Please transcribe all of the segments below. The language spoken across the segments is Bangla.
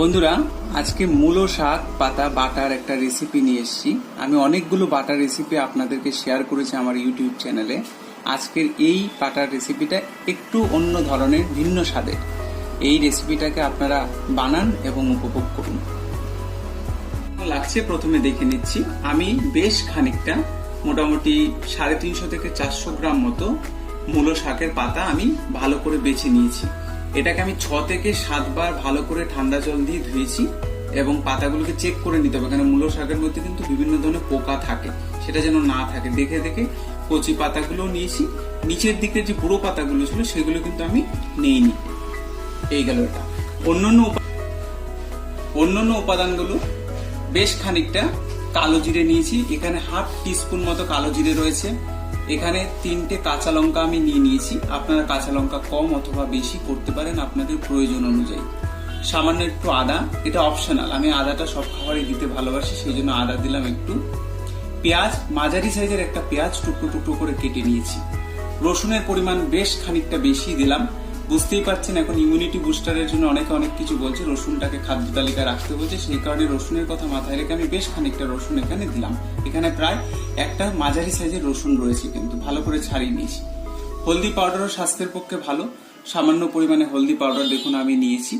বন্ধুরা, আজকে মূলো শাক, পাতা, বাটার একটা রেসিপি নিয়ে এসেছি। আমি অনেকগুলো বাটার রেসিপি আপনাদেরকে শেয়ার করেছি আমার ইউটিউব চ্যানেলে আজকের এই বাটার রেসিপিটা একটু অন্য ধরনের, ভিন্ন স্বাদের। এই রেসিপিটাকে আপনারা বানান এবং উপভোগ করুন। লাগছে, প্রথমে দেখে নিচ্ছি। আমি বেশ খানিকটা, মোটামুটি সাড়ে তিনশো থেকে চারশো গ্রাম মতো মূলো শাকের পাতা আমি ভালো করে বেছে নিয়েছি। এটাকে আমি ছ থেকে সাতবার ভালো করে ঠান্ডা জল দিয়ে ধুয়েছি এবং পাতাগুলোকে চেক করে নিতে হবে কারণ মূলো শাকের মধ্যে কিন্তু বিভিন্ন ধরনের পোকা থাকে, সেটা যেন না থাকে। দেখে দেখে কচি পাতাগুলো নিয়েছি, নিচের দিকে যে বুড়ো পাতাগুলো ছিল সেগুলো কিন্তু আমি নেইনি। এই গেল এটা। অন্যান্য অন্যান্য উপাদানগুলো বেশ খানিকটা কালো জিরে নিয়েছি, এখানে হাফ টিস্পুন মতো কালো জিরে রয়েছে। এখানে তিনটে কাঁচা লঙ্কা আমি নিয়ে নিয়েছি। আপনারা কাঁচা লঙ্কা কম অথবা বেশি করতে পারেন আপনাদের প্রয়োজন অনুযায়ী। সামান্য একটু আদা, এটা অপশনাল আমি আদাটা সব খাবারে দিতে ভালোবাসি, সেই জন্য আদা দিলাম একটু। পেঁয়াজ, মাঝারি সাইজের একটা পেঁয়াজ টুকরো টুকরো করে কেটে নিয়েছি। রসুনের পরিমাণ বেশ খানিকটা বেশি দিলাম। বুঝতেই পারছেন, এখন ইমিউনিটি বুস্টারের জন্য অনেকে অনেক কিছু বলছে, রসুনটাকে খাদ্য তালিকায় রাখতে বলছে, সেই কারণে রসুনের কথা মাথায় রেখে আমি বেশ খানিকটা রসুন এখানে দিলাম। এখানে প্রায় একটা মাঝারি সাইজের রসুন রয়েছে কিন্তু, ভালো করে ছাড়িয়ে নিয়েছি। হলদি পাউডারও স্বাস্থ্যের পক্ষে ভালো। সামান্য পরিমাণে হলদি পাউডার দেখুন, আমি নিয়েছি।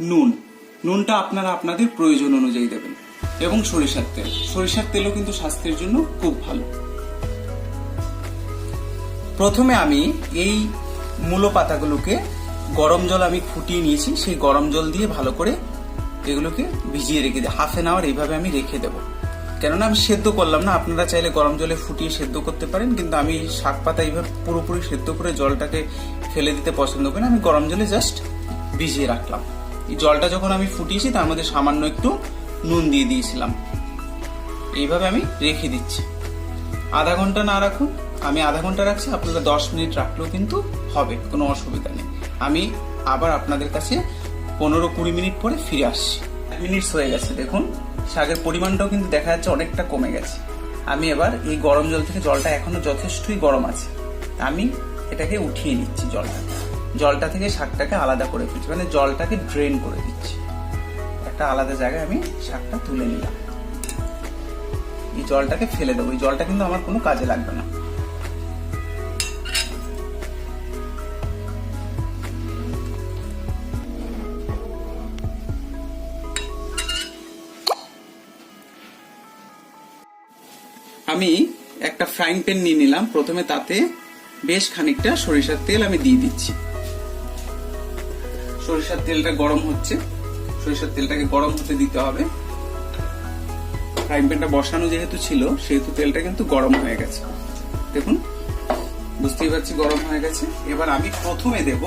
নুন। নুনটা আপনারা আপনাদের প্রয়োজন অনুযায়ী দেবেন। এবং সরিষার তেল। সরিষার তেলও কিন্তু স্বাস্থ্যের জন্য খুব ভালো। প্রথমে আমি এই মূলো পাতাগুলোকে গরম জল আমি ফুটিয়ে নিয়েছি, সেই গরম জল দিয়ে ভালো করে এগুলোকে ভিজিয়ে রেখে দিই হাফ এন আওয়ার এইভাবে আমি রেখে দেবো। কেননা আমি সেদ্ধ করলাম না, আপনারা চাইলে গরম জলে ফুটিয়ে সেদ্ধ করতে পারেন, কিন্তু আমি শাক পাতা এইভাবে পুরোপুরি সেদ্ধ করে জলটাকে ফেলে দিতে পছন্দ করি না, আমি গরম জলে জাস্ট ভিজিয়ে রাখলাম। এই জলটা যখন আমি ফুটিয়েছি, তার মধ্যে সামান্য একটু নুন দিয়ে দিয়েছিলাম। এইভাবে আমি রেখে দিচ্ছি। আধা ঘণ্টা না রাখুন। আমি আধা ঘণ্টা রাখছি, আপনারা দশ মিনিট রাখলেও কিন্তু হবে, কোনো অসুবিধা নেই। আমি আবার আপনাদের কাছে পনেরো কুড়ি মিনিট পরে ফিরে আসছি। মিনিটস হয়ে গেছে, দেখুন। শাকের পরিমাণটাও কিন্তু দেখা যাচ্ছে অনেকটা কমে গেছে। আমি এবার এই গরম জল থেকে, জলটা এখনও যথেষ্টই গরম আছে, আমি এটাকে উঠিয়ে নিচ্ছি জলটা। জলটা থেকে শাকটাকে আলাদা করে ফেলছি মানে জলটাকে ড্রেন করে দিচ্ছি। একটা আলাদা জায়গায় আমি শাকটা তুলে নিলাম। এই জলটাকে ফেলে দেবো। এই জলটা কিন্তু আমার কোনো কাজে লাগবে না। আমি একটা ফ্রাইং প্যান নিয়ে নিলাম। প্রথমে তাতে বেশ খানিকটা সরিষার তেল আমি দিয়ে দিচ্ছি। সরিষার তেলটা গরম হচ্ছে। সরিষার তেলটাকে গরম হতে দিতে হবে। ফ্রাইং প্যানটা বসানো যেহেতু ছিল, সেহেতু তেলটা কিন্তু গরম হয়ে গেছে। দেখুন, বুঝতেই পারছি গরম হয়ে গেছে। এবার আমি প্রথমে দেব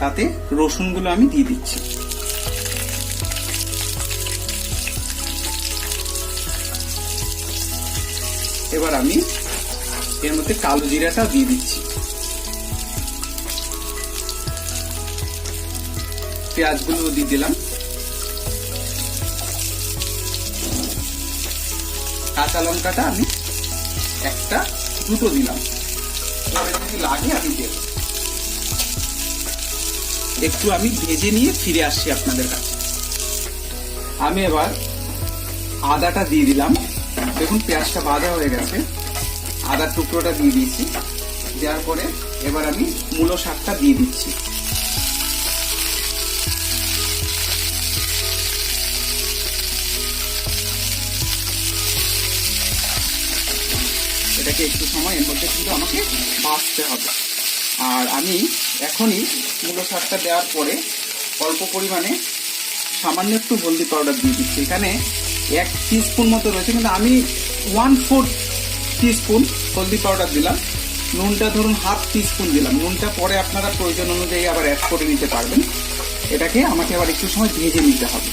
তাতে রসুনগুলো আমি দিয়ে দিচ্ছি। এবার আমি এর মধ্যে কালো জিরাটা দিয়ে দিচ্ছি। পেঁয়াজগুলো দিয়ে দিলাম। কাঁচা লঙ্কাটা আমি একটা দুটো দিলাম। যদি লাগে আমি একটু আমি ভেজে নিয়ে ফিরে আসছি আপনাদের কাছে। আমি এবার আদাটা দিয়ে দিলাম। দেখুন, পেঁয়াজটা ভাজা হয়ে গেছে। আদার টুকরোটা দিয়ে দিয়েছি। দেওয়ার পরে এবার আমি মূলো শাকটা দিয়ে দিচ্ছি। এটাকে একটু সময়, এর মধ্যে কিন্তু আমাকে ভাজতে হবে। আর আমি এখনই মূলো শাকটা দেওয়ার পরে অল্প পরিমাণে সামান্য একটু হলদি পাউডার দিয়ে দিচ্ছি। এখানে এক টিস্পুন মতো রয়েছে, কিন্তু আমি ওয়ান ফোর টিস্পুন হলদি পাউডার দিলাম। নুনটা ধরুন হাফ টিস্পুন দিলাম। নুনটা পরে আপনারা প্রয়োজন অনুযায়ী আবার অ্যাড করে নিতে পারবেন। এটাকে আমাকে আবার একটু সময় ভেজে নিতে হবে,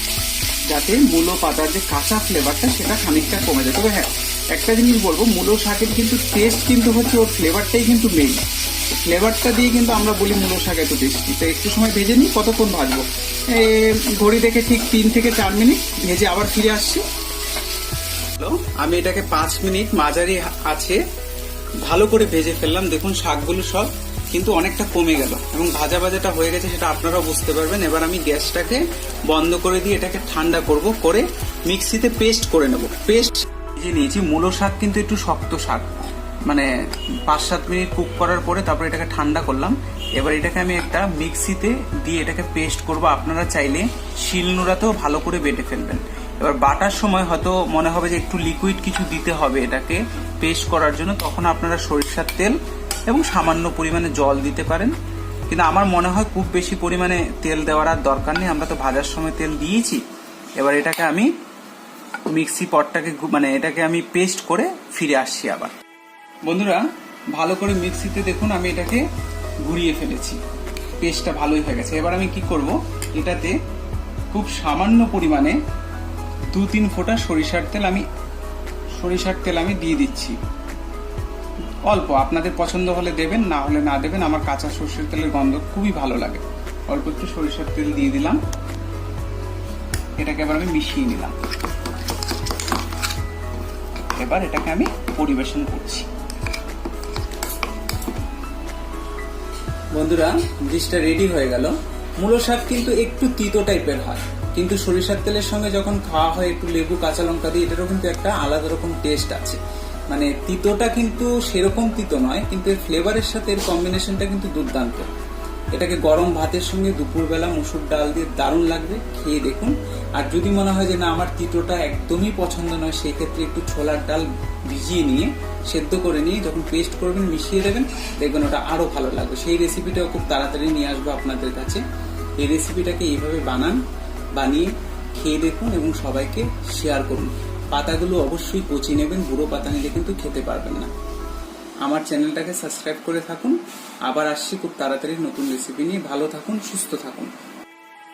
যাতে মূলো পাতার যে কাঁচা ফ্লেভারটা সেটা খানিকটা কমে যায়। তবে হ্যাঁ একটা জিনিস বলব, মূলো শাকের কিন্তু টেস্ট কিন্তু হচ্ছে, ওর ফ্লেভারটাই কিন্তু মেইন ফ্লেভারটা দিয়ে কিন্তু আমরা বলি মূলো শাক এত টেস্টি তো একটু সময় ভেজে নিই, কতক্ষণ ভাজবো? ঘড়ি দেখে ঠিক তিন থেকে চার মিনিট, ভেজে আবার ফিরে আসছি। আমি এটাকে পাঁচ মিনিট মাঝারি আছে ভালো করে ভেজে ফেললাম। দেখুন, শাকগুলো সব কিন্তু অনেকটা কমে গেল এবং ভাজা ভাজাটা হয়ে গেছে সেটা আপনারাও বুঝতে পারবেন। এবার আমি গ্যাসটাকে বন্ধ করে দিয়ে এটাকে ঠান্ডা করব, করে মিক্সিতে পেস্ট করে নেব। পেস্ট যে নিয়েছি। মূলো শাক কিন্তু একটু শক্ত শাক। মানে পাঁচ সাত মিনিট কুক করার পরে তারপরে এটাকে ঠান্ডা করলাম। এবার এটাকে আমি একটা মিক্সিতে দিয়ে এটাকে পেস্ট করব। আপনারা চাইলে শিলনোড়াতেও ভালো করে বেটে ফেলবেন। এবার বাটার সময় হয়তো মনে হবে যে একটু লিকুইড কিছু দিতে হবে এটাকে পেস্ট করার জন্য। তখন আপনারা সরিষার তেল এবং সামান্য পরিমাণে জল দিতে পারেন। কিন্তু আমার মনে হয় খুব বেশি পরিমাণে তেল দেওয়ার আর দরকার নেই। আমরা তো ভাজার সময় তেল দিয়েছি। এবার এটাকে আমি মিক্সি পটটাকে মানে এটাকে আমি পেস্ট করে ফিরে আসছি আবার। বন্ধুরা, ভালো করে মিক্সিতে দেখুন, আমি এটাকে ঘুরিয়ে ফেলেছি। পেস্টটা ভালোই হয়ে গেছে। এবার আমি কি করব? এটাতে খুব সামান্য পরিমাণে দু তিন ফোঁটা সরিষার তেল আমি, সরিষার তেল আমি দিয়ে দিচ্ছি। অল্প, আপনাদের পছন্দ হলে দেবেন, না হলে না দেবেন, আমার কাঁচা সরষের তেলের গন্ধ খুবই ভালো লাগে। অল্প একটু সরিষার তেল দিয়ে দিলাম। এটাকে এবার আমি মিশিয়ে নিলাম। এবার এটাকে আমি পরিবেশন করছি। বন্ধুরা, ডিশটা রেডি হয়ে গেল। মূলো শাক কিন্তু একটু তিতো টাইপের হয়। কিন্তু সরিষার তেলের সঙ্গে যখন খাওয়া হয়, একটু লেবু, কাঁচা লঙ্কা দিয়ে, এটারও কিন্তু একটা আলাদা রকম টেস্ট আছে। মানে তিতোটা কিন্তু সেরকম তিতো নয়, কিন্তু এর ফ্লেভারের সাথে এর কম্বিনেশনটা কিন্তু দুর্দান্ত। এটাকে গরম ভাতের সঙ্গে দুপুরবেলা মুসুর ডাল দিয়ে দারুণ লাগবে, খেয়ে দেখুন। আর যদি মনে হয় যে না, আমার তিতোটা একদমই পছন্দ নয়, সেই ক্ষেত্রে একটু ছোলার ডাল ভিজিয়ে নিয়ে, সেদ্ধ করে নিয়ে যখন পেস্ট করবেন, মিশিয়ে দেবেন, দেখবেন ওটা আরও ভালো লাগবে। সেই রেসিপিটাও খুব তাড়াতাড়ি নিয়ে আসব আপনাদের কাছে। এই রেসিপিটাকে এইভাবে বানান, বানিয়ে খেয়ে দেখুন এবং সবাইকে শেয়ার করুন। পাতাগুলো অবশ্যই পচিয়ে নেবেন বুড়ো পাতা নিলে কিন্তু খেতে পারবেন না। আমার চ্যানেলটাকে সাবস্ক্রাইব করে থাকুন। আবার আসছি খুব তাড়াতাড়ি নতুন রেসিপি নিয়ে। ভালো থাকুন, সুস্থ থাকুন।